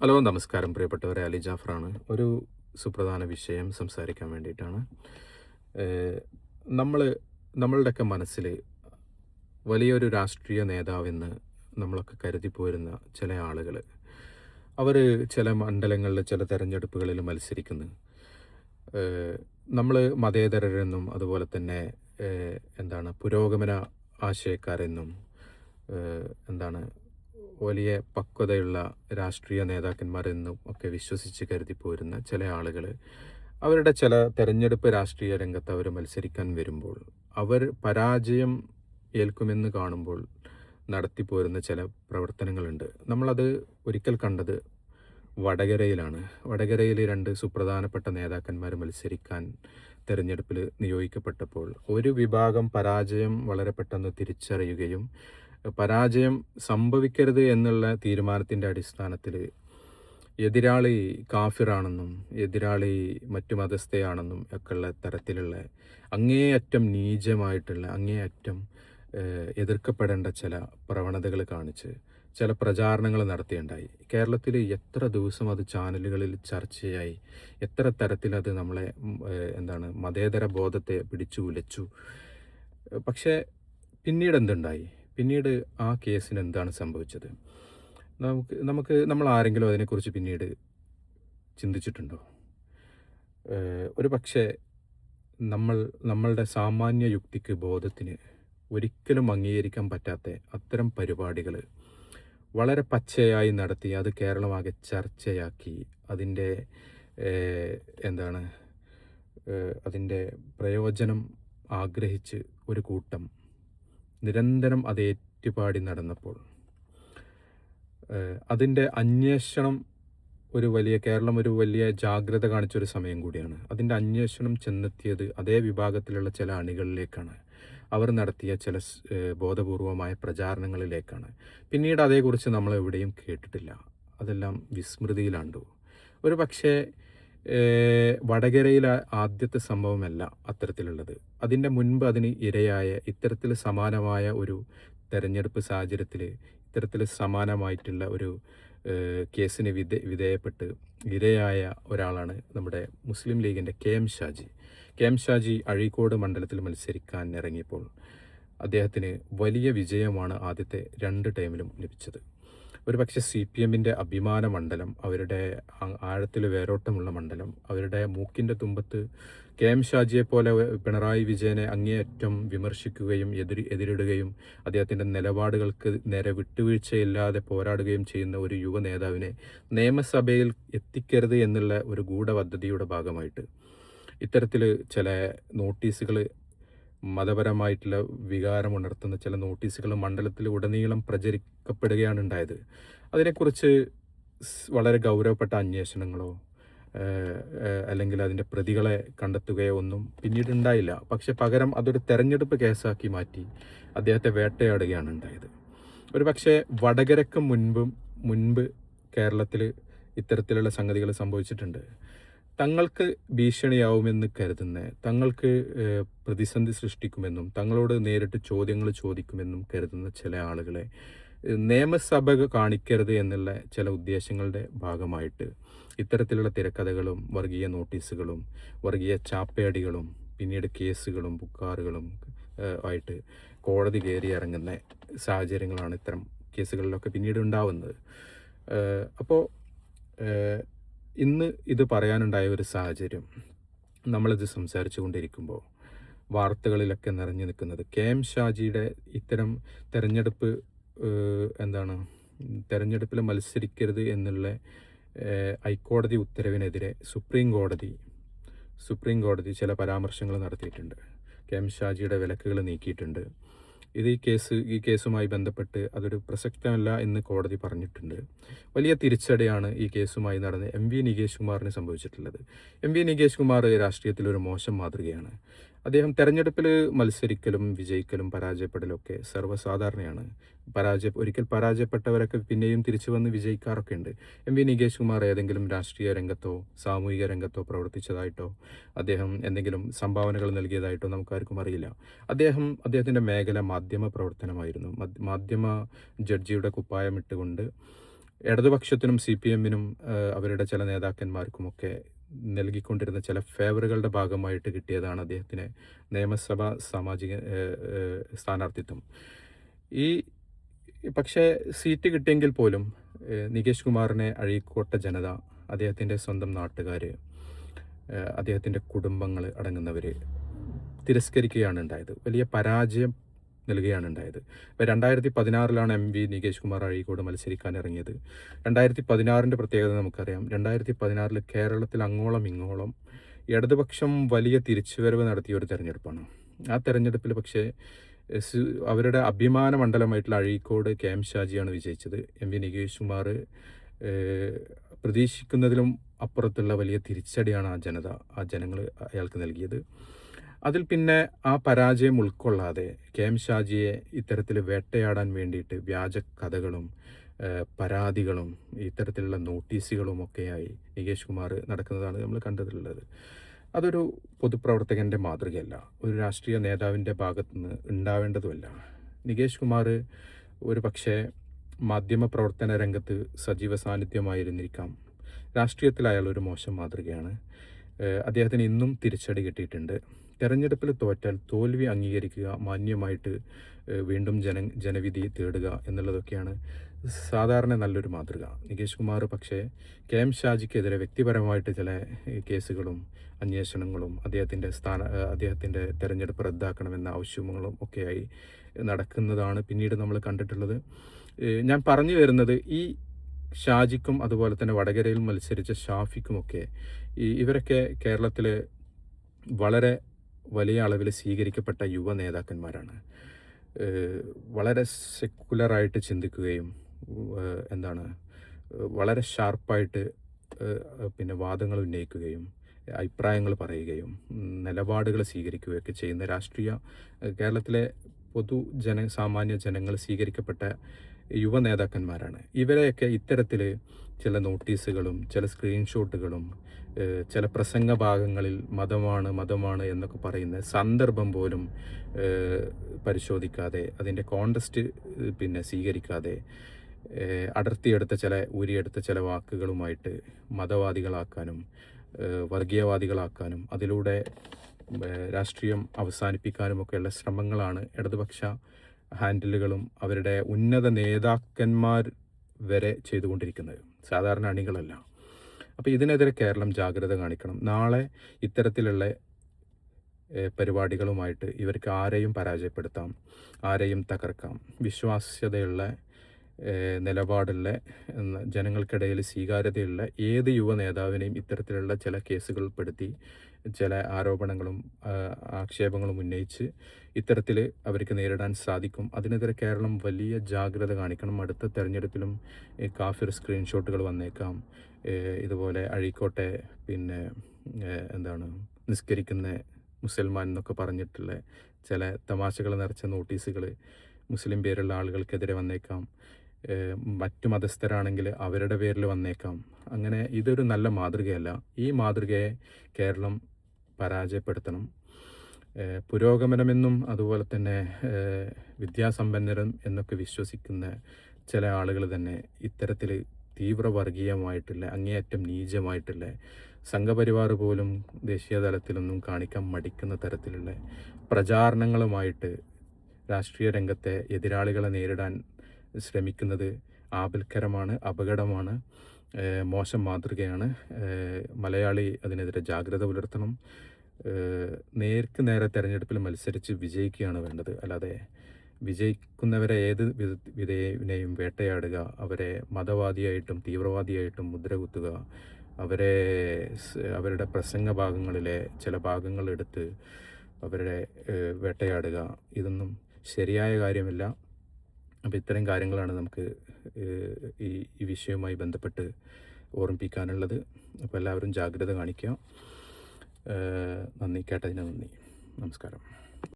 Hello നമസ്കാരം പ്രിയപ്പെട്ടവരെ. അലി ജാഫറാണ്. ഒരു സുപ്രധാന വിഷയം സംസാരിക്കാൻ വേണ്ടിയിട്ടാണ്. നമ്മൾ നമ്മളുടെയൊക്കെ മനസ്സിൽ വലിയൊരു രാഷ്ട്രീയ നേതാവെന്ന് നമ്മളൊക്കെ കരുതി പോരുന്ന ചില ആളുകൾ അവർ ചില മണ്ഡലങ്ങളിൽ ചില തെരഞ്ഞെടുപ്പുകളിൽ മത്സരിക്കുന്നു. നമ്മൾ മതേതരരെന്നും അതുപോലെ തന്നെ എന്താണ് പുരോഗമന ആശയക്കാരെന്നും എന്താണ് വലിയ പക്വതയുള്ള രാഷ്ട്രീയ നേതാക്കന്മാരെന്നും ഒക്കെ വിശ്വസിച്ച് കരുതി പോരുന്ന ചില ആളുകൾ അവരുടെ ചില തെരഞ്ഞെടുപ്പ് രാഷ്ട്രീയ രംഗത്ത് അവർ മത്സരിക്കാൻ വരുമ്പോൾ അവർ പരാജയം ഏൽക്കുമെന്ന് കാണുമ്പോൾ നടത്തിപ്പോരുന്ന ചില പ്രവർത്തനങ്ങളുണ്ട്. നമ്മളത് ഒരിക്കൽ കണ്ടത് വടകരയിലാണ്. വടകരയിൽ രണ്ട് സുപ്രധാനപ്പെട്ട നേതാക്കന്മാർ മത്സരിക്കാൻ തെരഞ്ഞെടുപ്പിൽ നിയോഗിക്കപ്പെട്ടപ്പോൾ ഒരു വിഭാഗം പരാജയം വളരെ പെട്ടെന്ന് തിരിച്ചറിയുകയും പരാജയം സംഭവിക്കരുത് എന്നുള്ള തീരുമാനത്തിന്റെ അടിസ്ഥാനത്തിൽ എതിരാളി കാഫിറാണെന്നും എതിരാളി മറ്റു മതസ്ഥയാണെന്നും ഒക്കെയുള്ള തരത്തിലുള്ള അങ്ങേയറ്റം നീചമായിട്ടുള്ള അങ്ങേയറ്റം എതിർക്കപ്പെടേണ്ട ചില പ്രവണതകൾ കാണിച്ച് ചില പ്രചാരണങ്ങൾ നടത്തിയുണ്ടായി. കേരളത്തിൽ എത്ര ദിവസം അത് ചാനലുകളിൽ ചർച്ചയായി എത്ര തരത്തിൽ അത് നമ്മളെ എന്താണ് മതേതര ബോധത്തെ പിടിച്ചു ഉലച്ചു പക്ഷേ പിന്നീട് എന്തുണ്ടായി പിന്നീട് ആ കേസിന് എന്താണ് സംഭവിച്ചത്? നമുക്ക് നമുക്ക് നമ്മൾ ആരെങ്കിലും അതിനെക്കുറിച്ച് പിന്നീട് ചിന്തിച്ചിട്ടുണ്ടോ? ഒരു പക്ഷേ നമ്മൾ നമ്മളുടെ സാമാന്യ യുക്തിക്ക് ബോധത്തിന് ഒരിക്കലും അംഗീകരിക്കാൻ പറ്റാത്ത അത്തരം പരിപാടികൾ വളരെ പച്ചയായി നടത്തി അത് കേരളമാകെ ചർച്ചയാക്കി അതിന്റെ എന്താണ് അതിന്റെ പ്രയോജനം ആഗ്രഹിച്ച് ഒരു കൂട്ടം നിരന്തരം അത് ഏറ്റുപാടി നടന്നപ്പോൾ. അതിന്റെ അന്വേഷണം ഒരു വലിയ കേരളം ഒരു വലിയ ജാഗ്രത കാണിച്ചൊരു സമയം കൂടിയാണ്. അതിന്റെ അന്വേഷണം ചെന്നെത്തിയത് അതേ വിഭാഗത്തിലുള്ള ചില അണികളിലേക്കാണ്. അവർ നടത്തിയ ചില ബോധപൂർവമായ പ്രചാരണങ്ങളിലേക്കാണ്. പിന്നീട് അതേക്കുറിച്ച് നമ്മൾ എവിടെയും കേട്ടിട്ടില്ല. അതെല്ലാം വിസ്മൃതിയിലാണ്ടു. ഒരു പക്ഷേ വടകരയിലെ ആദ്യത്തെ സംഭവമല്ല അത്തരത്തിലുള്ളത്. അതിന്റെ മുൻപ് അതിന് ഇരയായ ഇത്തരത്തിൽ സമാനമായ ഒരു തെരഞ്ഞെടുപ്പ് സാഹചര്യത്തിൽ ഇത്തരത്തിൽ സമാനമായിട്ടുള്ള ഒരു കേസിന് വിധേ വിധേയപ്പെട്ട് ഇരയായ ഒരാളാണ് നമ്മുടെ മുസ്ലിം ലീഗിന്റെ K M Shaji. K M Shaji Azhikode മണ്ഡലത്തിൽ മത്സരിക്കാൻ ഇറങ്ങിയപ്പോൾ അദ്ദേഹത്തിന് വലിയ വിജയമാണ് ആദ്യത്തെ രണ്ട് ടൈമിലും ലഭിച്ചത്. ഒരു പക്ഷേ സി പി എമ്മിന്റെ അഭിമാന മണ്ഡലം അവരുടെ ആഴത്തിൽ വേരോട്ടമുള്ള മണ്ഡലം അവരുടെ മൂക്കിന്റെ തുമ്പത്ത് കെ എം ഷാജിയെ പോലെ പിണറായി വിജയനെ അങ്ങേയറ്റം വിമർശിക്കുകയും എതിരി എതിരിടുകയും അദ്ദേഹത്തിന്റെ നിലപാടുകൾക്ക് നേരെ വിട്ടുവീഴ്ചയില്ലാതെ പോരാടുകയും ചെയ്യുന്ന ഒരു യുവ നേതാവിനെ നിയമസഭയിൽ എത്തിക്കരുത് എന്നുള്ള ഒരു ഗൂഢപദ്ധതിയുടെ ഭാഗമായിട്ട്. ഇത്തരത്തിൽ ചില നോട്ടീസുകൾ മതപരമായിട്ടുള്ള വികാരം ഉണർത്തുന്ന ചില നോട്ടീസുകൾ മണ്ഡലത്തിൽ ഉടനീളം പ്രചരിക്കപ്പെടുകയാണ് ഉണ്ടായത്. അതിനെക്കുറിച്ച് വളരെ ഗൗരവപ്പെട്ട അന്വേഷണങ്ങളോ അല്ലെങ്കിൽ അതിന്റെ പ്രതികളെ കണ്ടെത്തുകയോ ഒന്നും പിന്നീട് ഉണ്ടായില്ല. പക്ഷെ പകരം അതൊരു തെരഞ്ഞെടുപ്പ് കേസാക്കി മാറ്റി അദ്ദേഹത്തെ വേട്ടയാടുകയാണ് ഉണ്ടായത്. ഒരു പക്ഷേ വടകരക്ക് മുൻപും മുൻപ് കേരളത്തിൽ ഇത്തരത്തിലുള്ള സംഗതികൾ സംഭവിച്ചിട്ടുണ്ട്. തങ്ങൾക്ക് ഭീഷണിയാവുമെന്ന് കരുതുന്ന തങ്ങൾക്ക് പ്രതിസന്ധി സൃഷ്ടിക്കുമെന്നും തങ്ങളോട് നേരിട്ട് ചോദ്യങ്ങൾ ചോദിക്കുമെന്നും കരുതുന്ന ചില ആളുകളെ നിയമസഭ കാണിക്കരുത് എന്നുള്ള ചില ഉദ്ദേശങ്ങളുടെ ഭാഗമായിട്ട് ഇത്തരത്തിലുള്ള തിരക്കഥകളും വർഗീയ നോട്ടീസുകളും വർഗീയ ചാപ്പേടികളും പിന്നീട് കേസുകളും ബുക്കാറുകളും ആയിട്ട് കോടതി കയറി ഇറങ്ങുന്ന സാഹചര്യങ്ങളാണ് ഇത്തരം കേസുകളിലൊക്കെ പിന്നീട് ഉണ്ടാവുന്നത്. അപ്പോൾ ഇന്ന് ഇത് പറയാനുണ്ടായ ഒരു സാഹചര്യം. നമ്മളിത് സംസാരിച്ചു കൊണ്ടിരിക്കുമ്പോൾ വാർത്തകളിലൊക്കെ നിറഞ്ഞു നിൽക്കുന്നത് കെ എം ഷാജിയുടെ ഇത്തരം തെരഞ്ഞെടുപ്പ് എന്താണ് തെരഞ്ഞെടുപ്പിൽ മത്സരിക്കരുത് എന്നുള്ള ഹൈക്കോടതി ഉത്തരവിനെതിരെ സുപ്രീം കോടതി സുപ്രീം കോടതി ചില പരാമർശങ്ങൾ നടത്തിയിട്ടുണ്ട്. കെ എം ഷാജിയുടെ വിലക്കുകൾ നീക്കിയിട്ടുണ്ട്. ഇത് ഈ കേസ് ഈ കേസുമായി ബന്ധപ്പെട്ട് അതൊരു പ്രസക്തമല്ല എന്ന് കോടതി പറഞ്ഞിട്ടുണ്ട്. വലിയ തിരിച്ചടിയാണ് ഈ കേസുമായി നടന്ന് എം വി നികേഷ് കുമാറിന് സംഭവിച്ചിട്ടുള്ളത്. എം വി നികേഷ് കുമാർ രാഷ്ട്രീയത്തിലൊരു മോശം മാതൃകയാണ്. അദ്ദേഹം തെരഞ്ഞെടുപ്പിൽ മത്സരിക്കലും വിജയിക്കലും പരാജയപ്പെടലും ഒക്കെ സർവസാധാരണയാണ്. പരാജയ ഒരിക്കൽ പരാജയപ്പെട്ടവരൊക്കെ പിന്നെയും തിരിച്ചു വന്ന് വിജയിക്കാറൊക്കെ ഉണ്ട്. എം വി നികേഷ് കുമാർ ഏതെങ്കിലും രാഷ്ട്രീയ രംഗത്തോ സാമൂഹിക രംഗത്തോ പ്രവർത്തിച്ചതായിട്ടോ അദ്ദേഹം എന്തെങ്കിലും സംഭാവനകൾ നൽകിയതായിട്ടോ നമുക്കാർക്കും അറിയില്ല. അദ്ദേഹം അദ്ദേഹത്തിന്റെ മേഖല മാധ്യമ പ്രവർത്തനമായിരുന്നു. മാധ്യമ ജഡ്ജിയുടെ കുപ്പായം ഇട്ടുകൊണ്ട് ഇടതുപക്ഷത്തിനും സി പി എമ്മിനും അവരുടെ ചില നേതാക്കന്മാർക്കുമൊക്കെ നൽകിക്കൊണ്ടിരുന്ന ചില ഫേവറുകളുടെ ഭാഗമായിട്ട് കിട്ടിയതാണ് അദ്ദേഹത്തിന് നിയമസഭാ സാമാജിക സ്ഥാനാർത്ഥിത്വം. ഈ പക്ഷേ സീറ്റ് കിട്ടിയെങ്കിൽ പോലും നികേഷ് കുമാറിനെ അഴീക്കോട്ടെ ജനത അദ്ദേഹത്തിന്റെ സ്വന്തം നാട്ടുകാർ അദ്ദേഹത്തിന്റെ കുടുംബങ്ങൾ അടങ്ങുന്നവർ തിരസ്കരിക്കുകയാണ് ഉണ്ടായത്. വലിയ പരാജയം നൽകുകയാണ് ഉണ്ടായത് ഇപ്പോൾ രണ്ടായിരത്തി പതിനാറിലാണ് എം വി നികേഷ് കുമാർ അഴീക്കോട് മത്സരിക്കാൻ ഇറങ്ങിയത് രണ്ടായിരത്തി പതിനാറിന്റെ പ്രത്യേകത നമുക്കറിയാം. രണ്ടായിരത്തി പതിനാറിൽ കേരളത്തിൽ അങ്ങോളം ഇങ്ങോളം ഇടതുപക്ഷം വലിയ തിരിച്ചുവരവ് നടത്തിയ ഒരു തെരഞ്ഞെടുപ്പാണ്. ആ തെരഞ്ഞെടുപ്പിൽ പക്ഷേ അവരുടെ അഭിമാന മണ്ഡലമായിട്ടുള്ള അഴീക്കോട് കെ എം ഷാജിയാണ് വിജയിച്ചത്. എം വി നികേഷ് കുമാർ പ്രതീക്ഷിക്കുന്നതിലും അപ്പുറത്തുള്ള വലിയ തിരിച്ചടിയാണ് ആ ജനത ആ ജനങ്ങൾ അയാൾക്ക് നൽകിയത്. അതിൽ പിന്നെ ആ പരാജയം ഉൾക്കൊള്ളാതെ കെ എം ഷാജിയെ ഇത്തരത്തിൽ വേട്ടയാടാൻ വേണ്ടിയിട്ട് വ്യാജ കഥകളും പരാതികളും ഇത്തരത്തിലുള്ള നോട്ടീസുകളും ഒക്കെയായി നികേഷ് കുമാർ നടക്കുന്നതാണ് നമ്മൾ കണ്ടതിലുള്ളത് അതൊരു പൊതുപ്രവർത്തകന്റെ മാതൃകയല്ല. ഒരു രാഷ്ട്രീയ നേതാവിന്റെ ഭാഗത്തുനിന്ന് ഉണ്ടാവേണ്ടതുമല്ല. നികേഷ് കുമാർ ഒരു പക്ഷേ മാധ്യമപ്രവർത്തന രംഗത്ത് സജീവ സാന്നിധ്യമായിരുന്നിരിക്കാം. രാഷ്ട്രീയത്തിൽ അയാൾ ഒരു മോശം മാതൃകയാണ്. അദ്ദേഹത്തിന് ഇന്നും തിരിച്ചടി കിട്ടിയിട്ടുണ്ട്. തെരഞ്ഞെടുപ്പിൽ തോറ്റാൽ തോൽവി അംഗീകരിക്കുക മാന്യമായിട്ട് വീണ്ടും ജന ജനവിധി തേടുക എന്നുള്ളതൊക്കെയാണ് സാധാരണ നല്ലൊരു മാതൃക. നികേഷ് കുമാർ പക്ഷേ കെ എം ഷാജിക്കെതിരെ വ്യക്തിപരമായിട്ട് ചില കേസുകളും അന്വേഷണങ്ങളും അദ്ദേഹത്തിന്റെ സ്ഥാന അദ്ദേഹത്തിന്റെ തെരഞ്ഞെടുപ്പ് റദ്ദാക്കണമെന്ന ആവശ്യങ്ങളും ഒക്കെയായി നടക്കുന്നതാണ് പിന്നീട് നമ്മൾ കണ്ടിട്ടുള്ളത്. ഞാൻ പറഞ്ഞു വരുന്നത് ഈ ഷാജിക്കും അതുപോലെ തന്നെ വടകരയിൽ മത്സരിച്ച ഷാഫിക്കുമൊക്കെ ഈ ഇവരൊക്കെ കേരളത്തിൽ വളരെ വലിയ അളവിൽ സ്വീകരിക്കപ്പെട്ട യുവ നേതാക്കന്മാരാണ്. വളരെ സെക്കുലറായിട്ട് ചിന്തിക്കുകയും എന്താണ് വളരെ ഷാർപ്പായിട്ട് പിന്നെ വാദങ്ങൾ ഉന്നയിക്കുകയും അഭിപ്രായങ്ങൾ പറയുകയും നിലപാടുകൾ സ്വീകരിക്കുകയൊക്കെ ചെയ്യുന്ന രാഷ്ട്രീയ കേരളത്തിലെ പൊതു ജന സാമാന്യ ജനങ്ങൾ സ്വീകരിക്കപ്പെട്ട യുവ നേതാക്കന്മാരാണ് ഇവരെയൊക്കെ ഇത്തരത്തിൽ ചില നോട്ടീസുകളും ചില സ്ക്രീൻഷോട്ടുകളും ചില പ്രസംഗ ഭാഗങ്ങളിൽ മതമാണ് മതമാണ് എന്നൊക്കെ പറയുന്ന സന്ദർഭം പോലും പരിശോധിക്കാതെ അതിന്റെ കോണ്ടസ്റ്റ് പിന്നെ സ്വീകരിക്കാതെ അടർത്തിയെടുത്ത ചില ഊരിയെടുത്ത ചില വാക്കുകളുമായിട്ട് മതവാദികളാക്കാനും വർഗീയവാദികളാക്കാനും അതിലൂടെ രാഷ്ട്രീയം അവസാനിപ്പിക്കാനുമൊക്കെയുള്ള ശ്രമങ്ങളാണ് ഇടതുപക്ഷ ഹാൻഡിലുകളും അവരുടെ ഉന്നത നേതാക്കന്മാർ വരെ ചെയ്തുകൊണ്ടിരിക്കുന്നത്. സാധാരണ അണികളല്ല. അപ്പോൾ ഇതിനെതിരെ കേരളം ജാഗ്രത കാണിക്കണം. നാളെ ഇത്തരത്തിലുള്ള പരിപാടികളുമായിട്ട് ഇവർക്ക് ആരെയും പരാജയപ്പെടുത്താം. ആരെയും തകർക്കാം. വിശ്വാസ്യതയുള്ള നിലപാടുള്ള ജനങ്ങൾക്കിടയിൽ സ്വീകാര്യതയുള്ള ഏത് യുവ നേതാവിനെയും ഇത്തരത്തിലുള്ള ചില കേസുകൾ പെടുത്തി ചില ആരോപണങ്ങളും ആക്ഷേപങ്ങളും ഉന്നയിച്ച് ഇത്തരത്തിൽ അവർക്ക് നേരിടാൻ സാധിക്കും. അതിനെതിരെ കേരളം വലിയ ജാഗ്രത കാണിക്കണം. അടുത്ത തെരഞ്ഞെടുപ്പിലും കാഫിർ സ്ക്രീൻഷോട്ടുകൾ വന്നേക്കാം. ഇതുപോലെ അഴീക്കോട്ടെ പിന്നെ എന്താണ് നിസ്കരിക്കുന്ന മുസൽമാൻ എന്നൊക്കെ പറഞ്ഞിട്ടുള്ള ചില തമാശകൾ നിറച്ച നോട്ടീസുകൾ മുസ്ലിം പേരുള്ള ആളുകൾക്കെതിരെ വന്നേക്കാം. മറ്റു മതസ്ഥരാണെങ്കിൽ അവരുടെ പേരിൽ വന്നേക്കാം. അങ്ങനെ ഇതൊരു നല്ല മാതൃകയല്ല. ഈ മാതൃകയെ കേരളം പരാജയപ്പെടുത്തണം. പുരോഗമനമെന്നും അതുപോലെ തന്നെ വിദ്യാസമ്പന്നരും എന്നൊക്കെ വിശ്വസിക്കുന്ന ചില ആളുകൾ തന്നെ ഇത്തരത്തിൽ തീവ്ര വർഗീയമായിട്ടുള്ള അങ്ങേയറ്റം നീചമായിട്ടുള്ള സംഘപരിവാർ പോലും ദേശീയ തലത്തിലൊന്നും കാണിക്കാൻ മടിക്കുന്ന തരത്തിലുള്ള പ്രചാരണങ്ങളുമായിട്ട് രാഷ്ട്രീയ രംഗത്തെ എതിരാളികളെ നേരിടാൻ ശ്രമിക്കുന്നത് ആപൽക്കരമാണ് അപകടമാണ് മോശം മാതൃകയാണ്. മലയാളി അതിനെതിരെ ജാഗ്രത പുലർത്തണം. നേർക്ക് നേരെ തെരഞ്ഞെടുപ്പിൽ മത്സരിച്ച് വിജയിക്കുകയാണ് വേണ്ടത്. അല്ലാതെ വിജയിക്കുന്നവരെ ഏത് വിധ- വിധേയനെയും വേട്ടയാടുക അവരെ മതവാദിയായിട്ടും തീവ്രവാദിയായിട്ടും മുദ്ര കുത്തുക അവരെ അവരുടെ പ്രസംഗ ഭാഗങ്ങളിലെ ചില ഭാഗങ്ങൾ എടുത്ത് അവരെ വേട്ടയാടുക ഇതൊന്നും ശരിയായ കാര്യമല്ല. അപ്പോൾ ഇത്തരം കാര്യങ്ങളാണ് നമുക്ക് ഈ ഈ വിഷയവുമായി ബന്ധപ്പെട്ട് ഓർമ്മിപ്പിക്കാനുള്ളത്. അപ്പോൾ എല്ലാവരും ജാഗ്രത കാണിക്കുക. നന്ദി. കേട്ടതിന് നന്ദി. നമസ്കാരം.